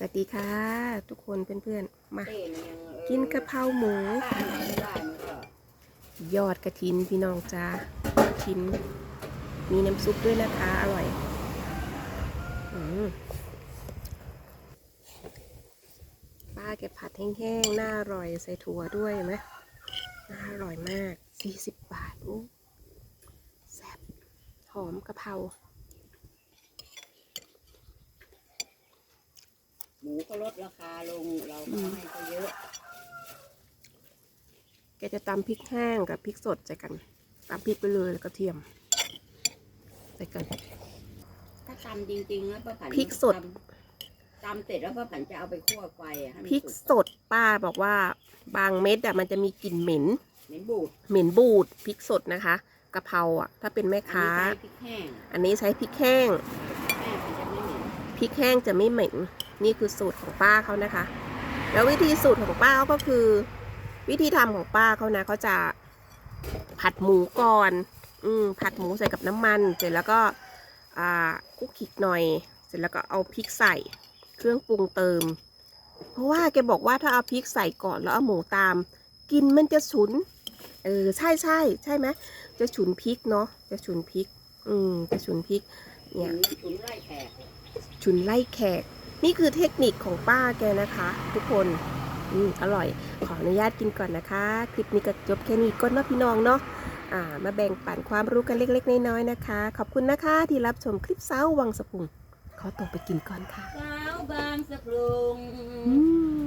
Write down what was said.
สวัสดีค่ะ ทุกคนเพื่อนๆ มาเต้มันยังเออกินกะเพราหมูถ้าอันไหนไม่ได้มันก็ยอดกระถินพี่น้องจ้ากระถิน มีน้ำซุปด้วยนะคะ อร่อยอืมป้าแกผัดแห้งๆ น่าอร่อยใส่ถั่วด้วยเห็นไหมน่าอร่อยมาก 40 บาทอู้แซ่บหอมกะเพรา มูก็ลดราคาลงเราก็ให้ก็เยอะ แกจะตำพริกแห้งกับพริกสดใส่กันตำพริกไปเลยแล้วก็เทียมใส่กัน ถ้าตำจริงๆแล้วป้าผันพริกสด ตำตำเสร็จแล้วป้าผันจะเอาไปคั่วไฟอะให้มันพริกสุกสดป้าบอกว่าบางเม็ดอะมันจะมีกลิ่นเหม็น เหม็นบูดเหม็นบูดพริกสดนะคะกะเพราอะถ้าเป็นแม่อันค้านี้ใช้พริกแห้งอันนี้ใช้พริกแห้งแห้งมันจะไม่เหม็น พริกแห้งจะไม่เหม็น นี่คือสูตรของป้าเขานะคะ แล้ววิธีสูตรของป้าเขาก็คือ วิธีทำของป้าเขานะเขาจะผัดหมูก่อน อืมผัดหมูใส่กับน้ำมัน เสร็จแล้วก็อ่าคลุกขิกหน่อย เสร็จแล้วก็เอาพริกใส่เครื่องปรุงเติม เพราะว่าแกบอกว่าถ้าเอาพริกใส่ก่อนแล้วเอาหมูตามกลินมันจะฉุน เออใช่ใช่ใช่ไหมจะฉุนพริกเนาะจะฉุนพริก อืมจะฉุนพริก เนี่ยถุนไล่แขกชุนไล่แขก นี่คือเทคนิคของป้าแกนะคะ ทุกคนอืมอร่อย ขออนุญาตกินก่อนนะคะ คลิปนี้ก็จบแค่นี้ก็เนาะพี่น้องเนาะอ่า มาแบ่งปันความรู้กันเล็ก ๆ น้อยๆนะคะ ขอบคุณนะคะที่รับชมคลิปเช้าวังสะพุงขอตัวไปกินก่อนค่ะสาวบางสะพรุง อืม